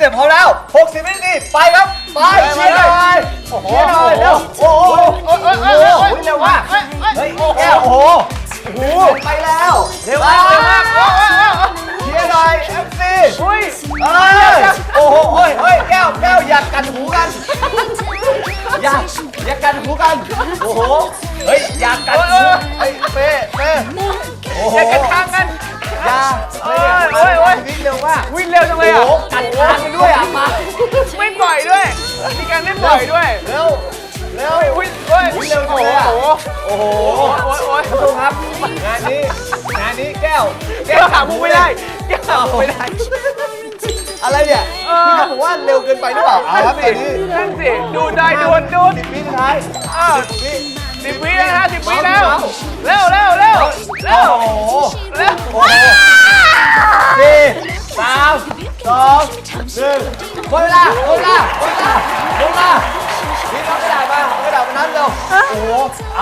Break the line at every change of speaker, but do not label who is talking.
เดี๋ยวพอแล้ว 60วินาทีไปครับ ไปเชียร์หน่อยเชียร์หน่อยเร็วโอ้โหโอ้โหโอ้โหเร็วมากเฮ้ยแก้วโอ้โหโอ้โหไปแล้วเร็วมากเร็วมากเชียร์หน่อยเอฟซีอุ้ยเอ้ยโอ้โหเฮ้ยเฮ้ยแก้วแก้วอย่ากันหูกันอย่าอย่ากันหูกันโอ้โหเฮ้ยอย่ากันหูเฮ้ยเป้เป้โอ้โห
อย่ากันข้างกัน
อย่า
โอ้ยโอ้ยโอ้ย
วิ่งเร็วมาก
วิ่งเร็วจังเลย
โอ้
อะ
ด้วยอะมา
ไม่ปล่อยด้วย มีการไม่ปล่อยด้วย
เร็วเร็ว
วิ่งเฮ้ย
วิ่งเร็วจังเลยอะ
โอ้โห
โอ้โห
โอ้ยโอ้ย
ท่านผู้ชมครับ งานนี้ งานนี้แก้ว
แก้วขามุกไม่ได้ แก้วขามุกไม่ได้
อะไรเนี่ย
เออ
พี่เขาบอกว่าเร็วเกินไปหรือเปล่าเอาครับตอนนี้
นั่นสิ ดูได้ดูดดูด
สิบวิสุดท้าย
อ้าว
สิบวิ
สิบวิแล้วนะสิบวิแล้ว เร็วเร็วเร็ว
สองหนึ่งหมดเวลาหมดเวลาหมดเวลาหมดเวลาพี่น้องกระดาษมาเอากระดาษมานั้นเร็วโอ้โห